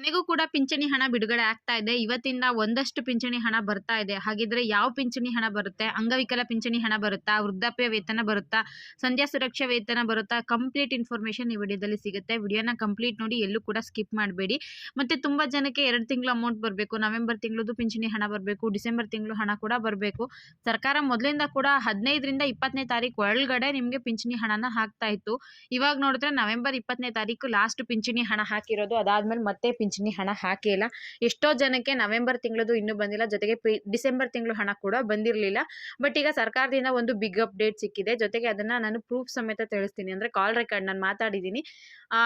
ಕೊನೆಗೂ ಕೂಡ ಪಿಂಚಣಿ ಹಣ ಬಿಡುಗಡೆ ಆಗ್ತಾ ಇದೆ. ಇವತ್ತಿಂದ ಒಂದಷ್ಟು ಪಿಂಚಣಿ ಹಣ ಬರ್ತಾ ಇದೆ. ಹಾಗಿದ್ರೆ ಯಾವ ಪಿಂಚಣಿ ಹಣ ಬರುತ್ತೆ? ಅಂಗವಿಕಲ ಪಿಂಚಣಿ ಹಣ ಬರುತ್ತಾ? ವೃದ್ಧಾಪ್ಯ ವೇತನ ಬರುತ್ತಾ? ಸಂಧ್ಯಾ ಸುರಕ್ಷಾ ವೇತನ ಬರುತ್ತಾ? ಕಂಪ್ಲೀಟ್ ಇನ್ಫಾರ್ಮೇಶನ್ ಈ ವಿಡಿಯೋದಲ್ಲಿ ಸಿಗುತ್ತೆ. ವಿಡಿಯೋನ ಕಂಪ್ಲೀಟ್ ನೋಡಿ ಎಲ್ಲೂ ಕೂಡ ಸ್ಕಿಪ್ ಮಾಡಬೇಡಿ. ಮತ್ತೆ ತುಂಬಾ ಜನಕ್ಕೆ ಎರಡು ತಿಂಗಳು ಅಮೌಂಟ್ ಬರಬೇಕು. ನವೆಂಬರ್ ತಿಂಗಳದು ಪಿಂಚಣಿ ಹಣ ಬರಬೇಕು. ಡಿಸೆಂಬರ್ ತಿಂಗಳು ಹಣ ಕೂಡ ಬರಬೇಕು. ಸರ್ಕಾರ ಮೊದಲಿಂದ ಕೂಡ ಹದಿನೈದರಿಂದ ಇಪ್ಪತ್ತನೇ ತಾರೀಕು ಒಳಗಡೆ ನಿಮಗೆ ಪಿಂಚಣಿ ಹಣನ ಹಾಕ್ತಾ ಇತ್ತು. ಇವಾಗ ನೋಡಿದ್ರೆ ನವೆಂಬರ್ ಇಪ್ಪತ್ತನೇ ತಾರೀಕು ಲಾಸ್ಟ್ ಪಿಂಚಣಿ ಹಣ ಹಾಕಿರೋದು. ಅದಾದ್ಮೇಲೆ ಮತ್ತೆ ಪಿಂಚಣಿ ಹಣ ಹಾಕಿಲ್ಲ ಎಷ್ಟೋ ಜನಕ್ಕೆ ನವೆಂಬರ್ ತಿಂಗಳದು ಇನ್ನೂ ಬಂದಿಲ್ಲ. ಜೊತೆಗೆ ಡಿಸೆಂಬರ್ ತಿಂಗಳು ಹಣ ಕೂಡ ಬಂದಿರಲಿಲ್ಲ. ಬಟ್ ಈಗ ಸರ್ಕಾರದಿಂದ ಒಂದು ಬಿಗ್ ಅಪ್ಡೇಟ್ ಸಿಕ್ಕಿದೆ. ಜೊತೆಗೆ ಅದನ್ನ ನಾನು ಪ್ರೂಫ್ ಸಮೇತ ತಿಳಿಸ್ತೀನಿ. ಅಂದ್ರೆ ಕಾಲ್ ರೆಕಾರ್ಡ್ ನಾನು ಮಾತಾಡಿದ್ದೀನಿ.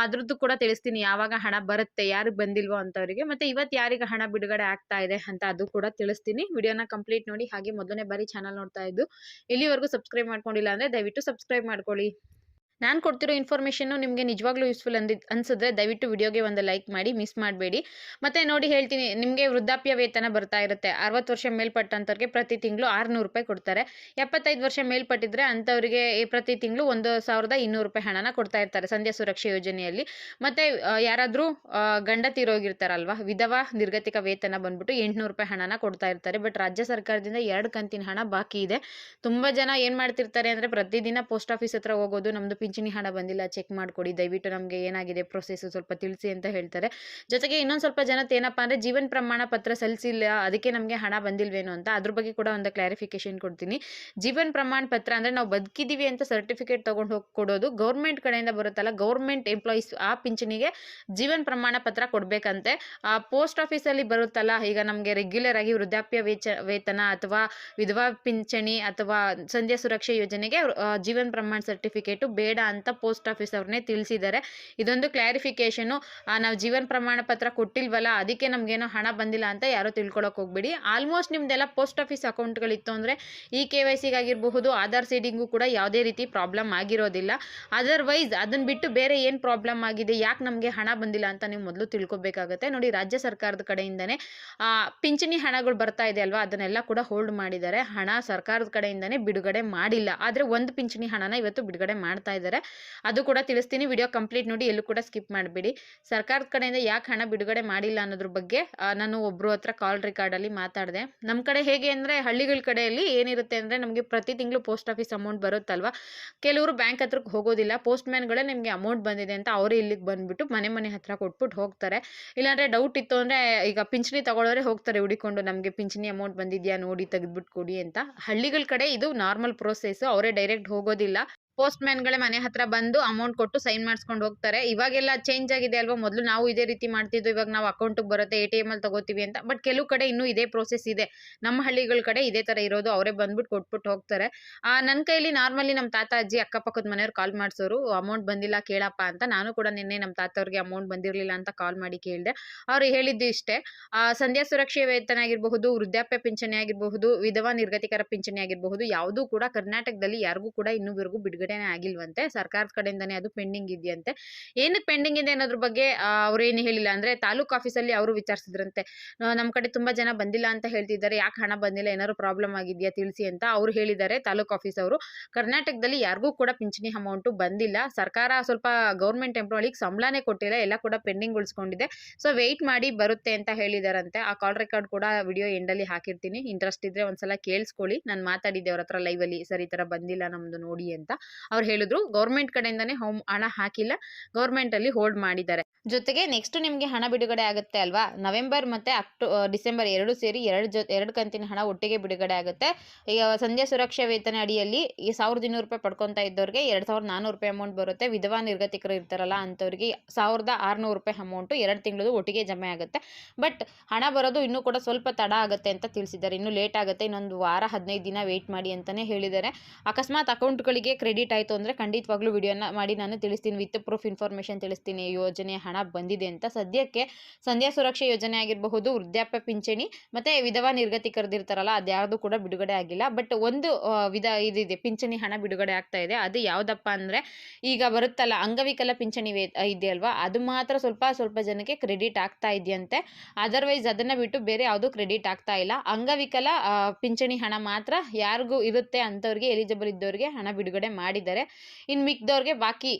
ಅದ್ರದ್ದು ಕೂಡ ತಿಳಿಸ್ತೀನಿ. ಯಾವಾಗ ಹಣ ಬರುತ್ತೆ ಯಾರಿಗೆ ಬಂದಿಲ್ವೋ ಅಂತವರಿಗೆ. ಮತ್ತೆ ಇವತ್ತು ಯಾರಿಗೆ ಹಣ ಬಿಡುಗಡೆ ಆಗ್ತಾ ಇದೆ ಅಂತ ಅದು ಕೂಡ ತಿಳಿಸ್ತೀನಿ. ವಿಡಿಯೋನ ಕಂಪ್ಲೀಟ್ ನೋಡಿ. ಹಾಗೆ ಮೊದಲನೇ ಬಾರಿ ಚಾನಲ್ ನೋಡ್ತಾ ಇದ್ದು ಇಲ್ಲಿವರೆಗೂ ಸಬ್ಸ್ಕ್ರೈಬ್ ಮಾಡ್ಕೊಂಡಿಲ್ಲ ಅಂದ್ರೆ ದಯವಿಟ್ಟು ಸಬ್ಸ್ಕ್ರೈಬ್ ಮಾಡ್ಕೊಳ್ಳಿ. ನಾನು ಕೊಡ್ತಿರೋ ಇನ್ಫಾರ್ಮೇಷನ್ನು ನಿಮಗೆ ನಿಜವಾಗ್ಲೂ ಯೂಸ್ಫುಲ್ ಅಂದಿ, ಅನ್ಸಿದ್ರೆ ದಯವಿಟ್ಟು ವಿಡಿಯೋಗೆ ಒಂದು ಲೈಕ್ ಮಾಡಿ ಮಿಸ್ ಮಾಡಬೇಡಿ. ಮತ್ತೆ ನೋಡಿ ಹೇಳ್ತೀನಿ, ನಿಮಗೆ ವೃದ್ಧಾಪ್ಯ ವೇತನ ಬರ್ತಾ ಇರುತ್ತೆ. ಅರವತ್ತು ವರ್ಷ ಮೇಲ್ಪಟ್ಟಂಥವ್ರಿಗೆ ಪ್ರತಿ ತಿಂಗಳು ಆರುನೂರು ರೂಪಾಯಿ ಕೊಡ್ತಾರೆ. ಎಪ್ಪತ್ತೈದು ವರ್ಷ ಮೇಲ್ಪಟ್ಟಿದ್ರೆ ಅಂಥವ್ರಿಗೆ ಪ್ರತಿ ತಿಂಗಳು ಒಂದು ಸಾವಿರದ ಇನ್ನೂರು ರೂಪಾಯಿ ಹಣನ ಕೊಡ್ತಾ ಇರ್ತಾರೆ ಸಂಧ್ಯಾ ಸುರಕ್ಷಾ ಯೋಜನೆಯಲ್ಲಿ. ಮತ್ತೆ ಯಾರಾದರೂ ಗಂಡ ತೀರೋಗಿರ್ತಾರಲ್ವಾ ವಿಧವಾ ನಿರ್ಗತಿಕ ವೇತನ ಬಂದ್ಬಿಟ್ಟು ಎಂಟುನೂರು ರೂಪಾಯಿ ಹಣನ ಕೊಡ್ತಾ ಇರ್ತಾರೆ. ಬಟ್ ರಾಜ್ಯ ಸರ್ಕಾರದಿಂದ ಎರಡು ಕಂತಿನ ಹಣ ಬಾಕಿ ಇದೆ. ತುಂಬ ಜನ ಏನು ಮಾಡ್ತಿರ್ತಾರೆ ಅಂದರೆ ಪ್ರತಿದಿನ ಪೋಸ್ಟ್ ಆಫೀಸ್ ಹತ್ರ ಹೋಗೋದು ನಮ್ಮದು ಪಿಂಚಣಿ ಹಣ ಬಂದಿಲ್ಲ ಚೆಕ್ ಮಾಡಿಕೊಡಿ ದಯವಿಟ್ಟು ನಮಗೆ ಏನಾಗಿದೆ ಪ್ರೊಸೆಸ್ ಸ್ವಲ್ಪ ತಿಳಿಸಿ ಅಂತ ಹೇಳ್ತಾರೆ. ಜೊತೆಗೆ ಇನ್ನೊಂದು ಸ್ವಲ್ಪ ಜನತೆ ಏನಪ್ಪ ಅಂದರೆ ಜೀವನ ಪ್ರಮಾಣ ಪತ್ರ ಸಲ್ಲಿಸಿಲ್ಲ ಅದಕ್ಕೆ ನಮಗೆ ಹಣ ಬಂದಿಲ್ವೇನೋ ಅಂತ ಅದ್ರ ಬಗ್ಗೆ ಕೂಡ ಒಂದು ಕ್ಲಾರಿಫಿಕೇಶನ್ ಕೊಡ್ತೀನಿ. ಜೀವನ ಪ್ರಮಾಣ ಪತ್ರ ಅಂದರೆ ನಾವು ಬದುಕಿದ್ದೀವಿ ಅಂತ ಸರ್ಟಿಫಿಕೇಟ್ ತೊಗೊಂಡು ಹೋಗಿ ಕೊಡೋದು ಗೌರ್ಮೆಂಟ್ ಕಡೆಯಿಂದ ಬರುತ್ತಲ್ಲ ಗೌರ್ಮೆಂಟ್ ಎಂಪ್ಲಾಯೀಸ್ ಆ ಪಿಂಚಣಿಗೆ ಜೀವನ ಪ್ರಮಾಣ ಪತ್ರ ಕೊಡಬೇಕಂತೆ. ಪೋಸ್ಟ್ ಆಫೀಸಲ್ಲಿ ಬರುತ್ತಲ್ಲ ಈಗ ನಮಗೆ ರೆಗ್ಯುಲರ್ ಆಗಿ ವೃದ್ಧಾಪ್ಯ ವೇಚ ವೇತನ ಅಥವಾ ವಿಧವಾ ಪಿಂಚಣಿ ಅಥವಾ ಸಂಧ್ಯಾ ಸುರಕ್ಷಾ ಯೋಜನೆಗೆ ಆ, ಜೀವನ ಪ್ರಮಾಣ ಸರ್ಟಿಫಿಕೇಟು ಬೇಡ ಅಂತ ಪೋಸ್ಟ್ ಆಫೀಸ್ ಅವ್ರನ್ನೇ ತಿಳಿಸಿದ್ದಾರೆ. ಇದೊಂದು ಕ್ಲಾರಿಫಿಕೇಶನು ನಾವು ಜೀವನ ಪ್ರಮಾಣ ಪತ್ರ ಕೊಟ್ಟಿಲ್ವಲ್ಲ, ಅದಕ್ಕೆ ನಮಗೇನೋ ಹಣ ಬಂದಿಲ್ಲ ಅಂತ ಯಾರೋ ತಿಳ್ಕೊಳಕ್ ಹೋಗ್ಬೇಡಿ. ಆಲ್ಮೋಸ್ಟ್ ನಿಮ್ದೆಲ್ಲ ಪೋಸ್ಟ್ ಆಫೀಸ್ ಅಕೌಂಟ್ಗಳಿತ್ತು ಅಂದರೆ ಈ ಕೆ ವೈ ಸಿಗಾಗಿರಬಹುದು, ಆಧಾರ್ ಸೀಡಿಂಗು ಕೂಡ ಯಾವುದೇ ರೀತಿ ಪ್ರಾಬ್ಲಮ್ ಆಗಿರೋದಿಲ್ಲ. ಅದರ್ವೈಸ್ ಅದನ್ನ ಬಿಟ್ಟು ಬೇರೆ ಏನು ಪ್ರಾಬ್ಲಮ್ ಆಗಿದೆ, ಯಾಕೆ ನಮಗೆ ಹಣ ಬಂದಿಲ್ಲ ಅಂತ ನೀವು ಮೊದಲು ತಿಳ್ಕೊಬೇಕಾಗತ್ತೆ. ನೋಡಿ, ರಾಜ್ಯ ಸರ್ಕಾರದ ಕಡೆಯಿಂದನೇ ಪಿಂಚಣಿ ಹಣಗಳು ಬರ್ತಾ ಇದೆ ಅಲ್ವಾ, ಅದನ್ನೆಲ್ಲ ಕೂಡ ಹೋಲ್ಡ್ ಮಾಡಿದ್ದಾರೆ. ಹಣ ಸರ್ಕಾರದ ಕಡೆಯಿಂದನೇ ಬಿಡುಗಡೆ ಮಾಡಿಲ್ಲ. ಆದರೆ ಒಂದು ಪಿಂಚಣಿ ಹಣನ ಇವತ್ತು ಬಿಡುಗಡೆ ಮಾಡ್ತಾ ಇದ್ದಾರೆ. ಅದು ಕೂಡ ತಿಳಿಸ್ತೀನಿ. ವಿಡಿಯೋ ಕಂಪ್ಲೀಟ್ ನೋಡಿ ಎಲ್ಲೂ ಕೂಡ ಸ್ಕಿಪ್ ಮಾಡಬೇಡಿ. ಸರ್ಕಾರದ ಕಡೆಯಿಂದ ಯಾಕೆ ಹಣ ಬಿಡುಗಡೆ ಮಾಡಿಲ್ಲ ಅನ್ನೋದ್ರ ಬಗ್ಗೆ ನಾನು ಒಬ್ರು ಹತ್ರ ಕಾಲ್ ರೆಕಾರ್ಡಲ್ಲಿ ಮಾತಾಡಿದೆ. ನಮ್ಮ ಕಡೆ ಹೇಗೆ ಅಂದರೆ ಹಳ್ಳಿಗಳ ಕಡೆಯಲ್ಲಿ ಏನಿರುತ್ತೆ ಅಂದರೆ ನಮಗೆ ಪ್ರತಿ ತಿಂಗಳು ಪೋಸ್ಟ್ ಆಫೀಸ್ ಅಮೌಂಟ್ ಬರುತ್ತಲ್ವಾ? ಕೆಲವರು ಬ್ಯಾಂಕ್ ಹತ್ರಕ್ಕೆ ಹೋಗೋದಿಲ್ಲ. ಪೋಸ್ಟ್ ಮ್ಯಾನ್ಗಳೇ ನಿಮಗೆ ಅಮೌಂಟ್ ಬಂದಿದೆ ಅಂತ ಅವರೇ ಇಲ್ಲಿಗೆ ಬಂದ್ಬಿಟ್ಟು ಮನೆ ಮನೆ ಹತ್ರ ಕೊಟ್ಬಿಟ್ಟು ಹೋಗ್ತಾರೆ. ಇಲ್ಲಾಂದರೆ ಡೌಟ್ ಇತ್ತು ಅಂದರೆ ಈಗ ಪಿಂಚಣಿ ತಗೊಳ್ಳೋರೆ ಹೋಗ್ತಾರೆ ಹುಡಿಕೊಂಡು, ನಮಗೆ ಪಿಂಚಣಿ ಅಮೌಂಟ್ ಬಂದಿದೆಯಾ? ನೋಡಿ ತೆಗೆದ್ಬಿಟ್ಟು ಕೊಡಿ ಅಂತ. ಹಳ್ಳಿಗಳ ಕಡೆ ಇದು ನಾರ್ಮಲ್ ಪ್ರೋಸೆಸ್ ಅವರೇ ಡೈರೆಕ್ಟ್ ಹೋಗೋದಿಲ್ಲ. ಪೋಸ್ಟ್ ಮ್ಯಾನ್ಗಳೇ ಮನೆ ಹತ್ರ ಬಂದು ಅಮೌಂಟ್ ಕೊಟ್ಟು ಸೈನ್ ಮಾಡಿಸ್ಕೊಂಡು ಹೋಗ್ತಾರೆ. ಇವಾಗೆಲ್ಲ ಚೇಂಜ್ ಆಗಿದೆ ಅಲ್ವಾ? ಮೊದಲು ನಾವು ಇದೇ ರೀತಿ ಮಾಡ್ತಿದ್ವು ಇವಾಗ ನಾವು ಅಕೌಂಟಿಗೆ ಬರುತ್ತೆ ಎ ಟಿ ಎಂ ಅಲ್ಲಿ ತಗೋತೀವಿ ಅಂತ. ಬಟ್ ಕೆಲವು ಕಡೆ ಇನ್ನೂ ಇದೇ ಪ್ರೋಸೆಸ್ ಇದೆ. ನಮ್ಮ ಹಳ್ಳಿಗಳ ಕಡೆ ಇದೇ ಥರ ಇರೋದು. ಅವರೇ ಬಂದ್ಬಿಟ್ಟು ಕೊಟ್ಬಿಟ್ಟು ಹೋಗ್ತಾರೆ. ನನ್ನ ಕೈಲಿ ನಾರ್ಮಲಿ ನಮ್ಮ ತಾತ ಅಜ್ಜಿ ಅಕ್ಕಪಕ್ಕದ ಮನೆಯವ್ರು ಕಾಲ್ ಮಾಡಿಸೋರು ಅಮೌಂಟ್ ಬಂದಿಲ್ಲ ಕೇಳಪ್ಪ ಅಂತ. ನಾನು ಕೂಡ ನಿನ್ನೆ ನಮ್ಮ ತಾತವ್ರಿಗೆ ಅಮೌಂಟ್ ಬಂದಿರಲಿಲ್ಲ ಅಂತ ಕಾಲ್ ಮಾಡಿ ಕೇಳಿದೆ. ಅವ್ರು ಹೇಳಿದ್ದು ಇಷ್ಟೇ. ಆ, ಸಂಧ್ಯಾ ಸುರಕ್ಷೆ ವೇತನ ಆಗಿರಬಹುದು ವೃದ್ಧಾಪ್ಯ ಪಿಂಚಣಿ ಆಗಿರಬಹುದು ವಿಧವಾ ನಿರ್ಗತಿಕರ ಪಿಂಚಣಿ ಆಗಿರಬಹುದು ಯಾವುದೂ ಕೂಡ ಕರ್ನಾಟಕದಲ್ಲಿ ಯಾರಿಗೂ ಕೂಡ ಇನ್ನೂವರೆಗೂ ಬಿಡುಗಡೆನೇ ಆಗಿಲ್ವಂತೆ, ಸರ್ಕಾರದ ಕಡೆಯಿಂದನೇ ಅದು ಪೆಂಡಿಂಗ್ ಇದೆಯಂತೆ. ಏನಕ್ಕೆ ಪೆಂಡಿಂಗ್ ಇದೆ ಅನ್ನೋದ್ರ ಬಗ್ಗೆ ಅವ್ರೇನು ಹೇಳಿಲ್ಲ ಅಂದರೆ ತಾಲೂಕು ಆಫೀಸಲ್ಲಿ ಅವರು ವಿಚಾರಿಸಿದ್ರಂತೆ. ನಮ್ಮ ಕಡೆ ತುಂಬ ಜನ ಬಂದಿಲ್ಲ ಅಂತ ಹೇಳ್ತಿದ್ದಾರೆ, ಯಾಕೆ ಹಣ ಬಂದಿಲ್ಲ, ಏನಾದ್ರು ಪ್ರಾಬ್ಲಮ್ ಆಗಿದೆಯಾ ತಿಳಿಸಿ ಅಂತ ಅವ್ರು ಹೇಳಿದ್ದಾರೆ ತಾಲೂಕು ಆಫೀಸ್ ಅವರು ಕರ್ನಾಟಕದಲ್ಲಿ ಯಾರಿಗೂ ಕೂಡ ಪಿಂಚಣಿ ಅಮೌಂಟು ಬಂದಿಲ್ಲ. ಸರ್ಕಾರ ಸ್ವಲ್ಪ ಗೌರ್ಮೆಂಟ್ ಎಂಪ್ಲಾಯಿಗೆ ಸಂಬಳನೇ ಕೊಟ್ಟಿಲ್ಲ, ಎಲ್ಲ ಕೂಡ ಪೆಂಡಿಂಗ್ ಉಳಿಸ್ಕೊಂಡಿದೆ. ಸೊ, ವೆಯ್ಟ್ ಮಾಡಿ ಬರುತ್ತೆ ಅಂತ ಹೇಳಿದಾರಂತೆ. ಆ ಕಾಲ್ ರೆಕಾರ್ಡ್ ಕೂಡ ವಿಡಿಯೋ ಎಂಡಲ್ಲಿ ಹಾಕಿರ್ತೀನಿ. ಇಂಟ್ರೆಸ್ಟ್ ಇದ್ರೆ ಒಂದ್ಸಲ ಕೇಳಿಸ್ಕೊಳ್ಳಿ. ನಾನು ಮಾತಾಡಿದ್ದೆ ಅವ್ರ ಹತ್ರ ಲೈವಲ್ಲಿ ಸರ್ ಈ ಥರ ಬಂದಿಲ್ಲ ನಮ್ಮದು ನೋಡಿ ಅಂತ. ಅವ್ರು ಹೇಳಿದ್ರು, ಗೌರ್ಮೆಂಟ್ ಕಡೆಯಿಂದನೇ ಹೋಮ್, ಹಣ ಹಾಕಿಲ್ಲ ಗೌರ್ಮೆಂಟ್ ಅಲ್ಲಿ ಹೋಲ್ಡ್ ಮಾಡಿದ್ದಾರೆ. ಜೊತೆಗೆ ನೆಕ್ಸ್ಟ್ ನಿಮಗೆ ಹಣ ಬಿಡುಗಡೆ ಆಗುತ್ತೆ ಅಲ್ವಾ? ನವೆಂಬರ್ ಮತ್ತೆ ಅಕ್ಟೋ ಡಿಸೆಂಬರ್ ಎರಡು ಸೇರಿ ಎರಡು ಜೊ, ಎರಡು ಕಂತಿನ ಹಣ ಒಟ್ಟಿಗೆ ಬಿಡುಗಡೆ ಆಗುತ್ತೆ. ಈಗ ಸಂಧ್ಯಾ ಸುರಕ್ಷಾ ವೇತನ ಅಡಿಯಲ್ಲಿ ಈ ಸಾವಿರದ ಇನ್ನೂರು ರೂಪಾಯಿ ಪಡ್ಕೊತಾ ಇದ್ದವ್ರಿಗೆ ಎರಡು ಸಾವಿರದ ನಾನ್ನೂರು ರೂಪಾಯಿ ಅಮೌಂಟ್ ಬರುತ್ತೆ. ವಿಧವಾ ನಿರ್ಗತಿಕರು ಇರ್ತಾರಲ್ಲ ಅಂತವ್ರಿಗೆ ಸಾವಿರದ ಆರುನೂರು ರೂಪಾಯಿ ಅಮೌಂಟ್ ಎರಡು ತಿಂಗಳದು ಒಟ್ಟಿಗೆ ಜಮೆ ಆಗುತ್ತೆ. ಬಟ್ ಹಣ ಬರೋದು ಇನ್ನೂ ಕೂಡ ಸ್ವಲ್ಪ ತಡ ಆಗುತ್ತೆ ಅಂತ ತಿಳಿಸಿದ್ದಾರೆ. ಇನ್ನೂ ಲೇಟ್ ಆಗುತ್ತೆ. ಇನ್ನೊಂದು ವಾರ, ಹದಿನೈದು ದಿನ ವೇಟ್ ಮಾಡಿ ಅಂತಾನೆ ಹೇಳಿದ್ದಾರೆ. ಅಕಸ್ಮಾತ್ ಅಕೌಂಟ್ಗಳಿಗೆ ಕ್ರೆಡಿಟ್ ಆಯಿತು ಅಂದರೆ ಖಂಡಿತವಾಗ್ಲೂ ವಿಡಿಯೋನ ಮಾಡಿ ನಾನು ತಿಳಿಸ್ತೀನಿ, ವಿತ್ ಪ್ರೂಫ್ ಇನ್ಫಾರ್ಮೇಷನ್ ತಿಳಿಸ್ತೀನಿ. ಯೋಜನೆ ಹಣ ಬಂದಿದೆ ಅಂತ ಸದ್ಯಕ್ಕೆ ಸಂಧ್ಯಾ ಸುರಕ್ಷಾ ಯೋಜನೆ ಆಗಿರಬಹುದು, ವೃದ್ಧಾಪ್ಯ ಪಿಂಚಣಿ ಮತ್ತು ವಿಧವಾ ನಿರ್ಗತಿ ಕರೆದಿರ್ತಾರಲ್ಲ ಅದ್ಯಾವುದು ಕೂಡ ಬಿಡುಗಡೆ ಆಗಿಲ್ಲ. ಬಟ್ ಒಂದು ವಿಧ ಇದಿದೆ, ಪಿಂಚಣಿ ಹಣ ಬಿಡುಗಡೆ ಆಗ್ತಾ ಇದೆ. ಅದು ಯಾವುದಪ್ಪ ಅಂದರೆ ಈಗ ಬರುತ್ತಲ್ಲ, ಅಂಗವಿಕಲ ಪಿಂಚಣಿ ಇದೆ ಇದೆಯಲ್ವಾ ಅದು ಮಾತ್ರ ಸ್ವಲ್ಪ ಸ್ವಲ್ಪ ಜನಕ್ಕೆ ಕ್ರೆಡಿಟ್ ಆಗ್ತಾ ಇದೆಯಂತೆ. ಅದರ್ವೈಸ್ ಅದನ್ನು ಬಿಟ್ಟು ಬೇರೆ ಯಾವುದೂ ಕ್ರೆಡಿಟ್ ಆಗ್ತಾ ಇಲ್ಲ. ಅಂಗವಿಕಲ ಪಿಂಚಣಿ ಹಣ ಮಾತ್ರ ಯಾರಿಗೂ ಇರುತ್ತೆ ಅಂಥವ್ರಿಗೆ ಎಲಿಜಿಬಲ್ ಇದ್ದವ್ರಿಗೆ ಹಣ ಬಿಡುಗಡೆ ಮಾಡಿದ್ದಾರೆ. ಇನ್ನು ಮಿಕ್ದವ್ರಿಗೆ ಬಾಕಿ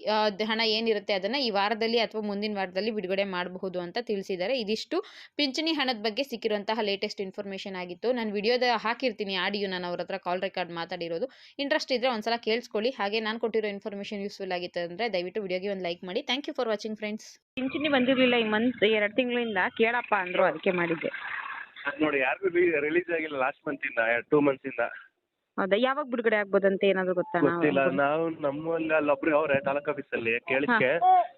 ಹಣ ಏನಿರುತ್ತೆ ಅದನ್ನು ಈ ವಾರದಲ್ಲಿ ಅಥವಾ ಮುಂದಿನ ವಾರದಲ್ಲಿ ಬಿಡುಗಡೆ ಮಾಡಬಹುದು ಅಂತ ತಿಳಿಸಿದ್ದಾರೆ. ಇದಿಷ್ಟು. ಪಿಂಚಣಿ ಹಣದ ಬಗ್ಗೆ ಸಿಕ್ಕಿರುವಂತಹ ಲೇಟೆಸ್ಟ್ ಇನ್ಫಾರ್ಮೇಷನ್ ಆಗಿತ್ತು. ನಾನು ವಿಡಿಯೋದ ಹಾಕಿರ್ತೀನಿ. ಆಡಿಯೋ ನಾನು ಅವ್ರ ಹತ್ರ ಕಾಲ್ ರೆಕಾರ್ಡ್ ಮಾತಾಡಿರೋದು. ಇಂಟ್ರೆಸ್ಟ್ ಇದ್ದರೆ ಒಂದ್ಸಲ ಕೇಳಿಸ್ಕೊಳ್ಳಿ. ಹಾಗೆ ನಾನು ಕೊಟ್ಟಿರೋ ಇನ್ಫಾರ್ಮೇಷನ್ ಯೂಸ್ಫುಲ್ ಆಗಿತ್ತು ಅಂದರೆ ದಯವಿಟ್ಟು ವಿಡಿಯೋಗೆ ಒಂದು ಲೈಕ್ ಮಾಡಿ. Thank you for watching friends ಪಿಂಚಣಿ ಬಂದಿರಲಿಲ್ಲ ಈ ಮಂತ್ ಎರಡು ತಿಂಗಳಿಂದ. ಕೇಳಪ್ಪ ಅಂದರು ಅದಕ್ಕೆ ಮಾಡಿದ್ದೆ. ಅದ್ ನೋಡಿ ಯಾರಿಗೂ ರಿಲೀಸ್ ಆಗಿಲ್ಲ ಲಾಸ್ಟ್ ಮಂತ್ ಇಂದ ಟೂ ಮಂತ್ಸ್ ಇಂದ. ಹೌದಾ? ಯಾವಾಗ ಬಿಡುಗಡೆ ಅಂತ ಏನಾದ್ರು ಗೊತ್ತಾ ಗೊತ್ತಿಲ್ಲ. ನಾವು ನಮ್ಮಲ್ಲಿ ಅಲ್ಲೊಬ್ರು ಅವ್ರೆ ತಾಲೂಕ್ ಆಫೀಸ್ ಅಲ್ಲಿ. ಕೇಳಿದ್ಕೆ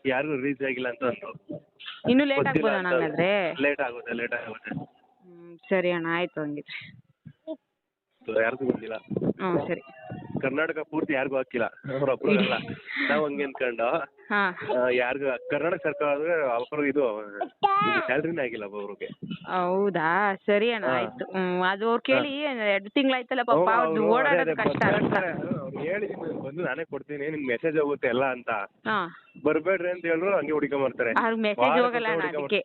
ಯಾರಿಗೂ ರಿಲೀಸ್ ಆಗಿಲ್ಲ ಅಂತ ಅಂದ್ರು. ಇನ್ನು ಲೇಟ್ ಆಗ್ಬೋದು. ಹಂಗಾದ್ರೆ? ಲೇಟ್ ಆಗುತ್ತೆ ಲೇಟ್ ಆಗುತ್ತೆ. ಹ್ಮ್ ಸರಿ ಅಣ್ಣ ಆಯ್ತು ಹಂಗಿದ್ರೆ. ಯಾರಿಗೂ ಬಂದಿಲ್ಲ ಹ್ಞೂ ಸರಿ. ಕರ್ನಾಟಕ ಪೂರ್ತಿ ಯಾರಿಗೂ ಹಾಕಿಲ್ಲ. ಅವ್ರೊಬ್ರು ಅಲ್ಲ. ನಾವು ಹಂಗೆ ಅನ್ಕೊಂಡು. ಹಾಂ. ಯಾರಿಗೂ ಕರ್ನಾಟಕ ಸರ್ಕಾರ ಅಂದ್ರೆ ಇದು ಸ್ಯಾಲ್ರಿನೇ ಆಗಿಲ್ಲ ಒಬ್ಬೊಬ್ರಿಗೆ ಹೌದಾ? ಸರಿ ಅಣ್ಣ ಆಯ್ತು. ಹ್ಮ್ ಅದು ಅವ್ರು ಕೇಳಿ ಎರಡು ತಿಂಗಳಾಯ್ತಲ್ಲ ಪಾಪ ಅವ್ರದ್ದು ಓಡಾಡೋದು ಕಷ್ಟ ಅಂತ ಇರ್ತಾರೆ. ಅವ್ರು ಹೇಳಿ ಬಂದು ನಾನೇ ಕೊಡ್ತೀನಿ ನಿಮ್ಗೆ ಮೆಸೇಜ್ ಹೋಗುತ್ತೆ ಎಲ್ಲ ಅಂತ. ಹಾಂ. ಬರ್ಬೇಡ್ರಿ ಅಂತ ಹೇಳಿದ್ರು ಹಂಗೆ ಹುಡ್ಕೊಂಬರ್ತಾರೆ ಅವ್ರಿಗೆ ಮೆಸೇಜ್ ಹೋಗಲ್ಲ ಅಣ್ಣ ಅದಕ್ಕೆ.